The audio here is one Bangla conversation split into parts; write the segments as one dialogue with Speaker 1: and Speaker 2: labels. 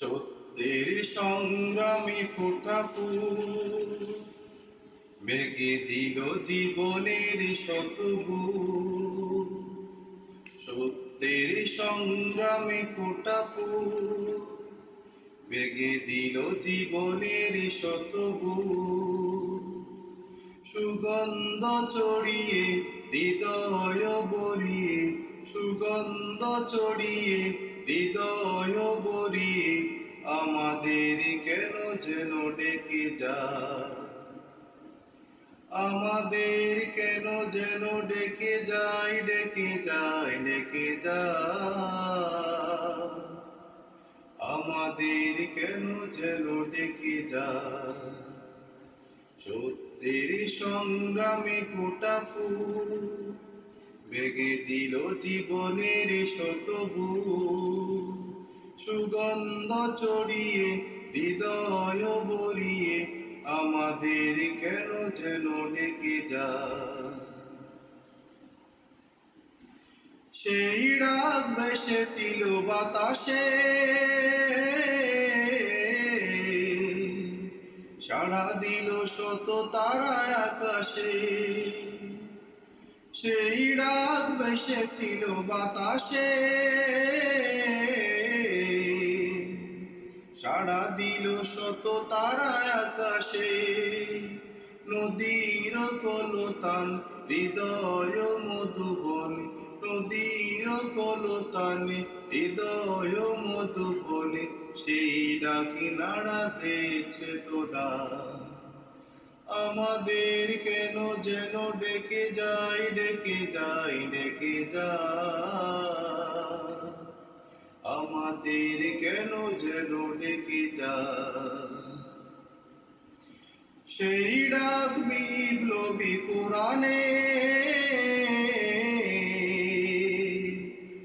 Speaker 1: সত্যের সংগ্রামে ফোটা ফুল। বেগে দিল জীবনের শতভু সত্যের সংগ্রামে ফোটা ফুল। দিল জীবনের শতভু সুগন্ধ চড়িয়ে হৃদয় বরিয়ে সুগন্ধ চড়িয়ে হৃদয় বরিয়ে আমাদের কেন যেন ডেকে যা আমাদের কেন যেন ডেকে যাই ডেকে যাই ডেকে যা আমাদের কেন যেন ডেকে যা সত্যের সংগ্রামে ফোটা ফুল, বেগে দিল জীবনের শতভু সুগন্ধ চড়িয়ে, হৃদয় বরিয়ে আমাদের কেন যেন ডেকে যা সেই ডাক বেসেছিল বাতাসে। সাড়া দিল শত তারায় আকাশে। সেই ডাক বেসেছিল বাতাসে। সাড়া দিল শত তারায় আকাশে। নদীর কলতান, হৃদয় মধুবন। নদীর কলতান হৃদয় মধুবন। সেই ডাকি নাড়াতেছে তোরা। আমাদের কেন যেন ডেকে যাই ডেকে যাই ডেকে যা আমাদের কেন যেন ডেকে যা সেই ডাক বিপ্লবী কোরআনে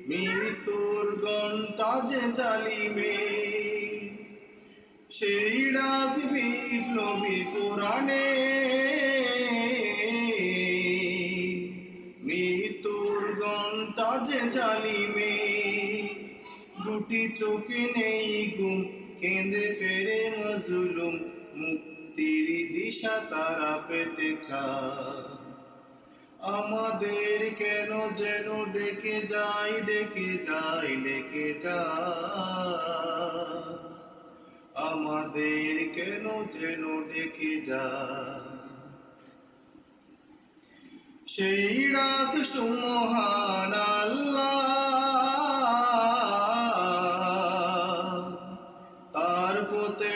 Speaker 1: মৃত্যুর ঘণ্টা যে জালিমে। সেই ডাক বিপ্লবী কোরআনে মৃত্যুর ঘণ্টা যে জালিমে। দুটি চোখে নেই ঘুম, কেঁদে ফেরে মজলুম, মুক্তির দিশা তারা পেতে আমাদের কেন যেন ডেকে যাই ডেকে যাই ডেকে যা আমাদের কেন যেন ডেকে যা সেই ডাক সুমহান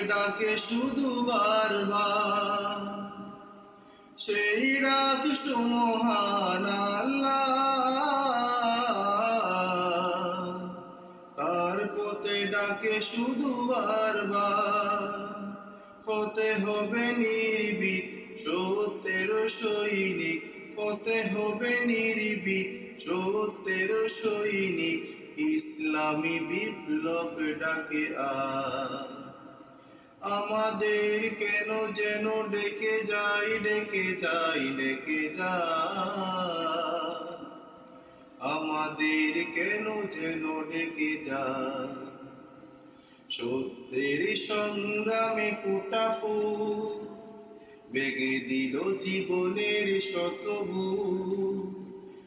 Speaker 1: ডাকে শুধু বারবার। সেই ডাক সুমহান তার পথে ডাকে শুধু বারবার। হতে হবে নির্বিক সত্যের সৈনিক। হতে হবে নির্বিক সত্যের সৈনিক। ইসলামী বিপ্লব ডাকে আ আমাদের কেন যেন ডেকে যাই ডেকে যাই ডেকে যা আমাদের কেন যেন ডেকে যা সত্যের সংগ্রামে ফুটা ফুল, বেগে দিল জীবনের শতভু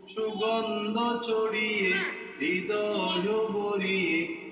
Speaker 1: সুগন্ধ চড়িয়ে হৃদয় বরিয়ে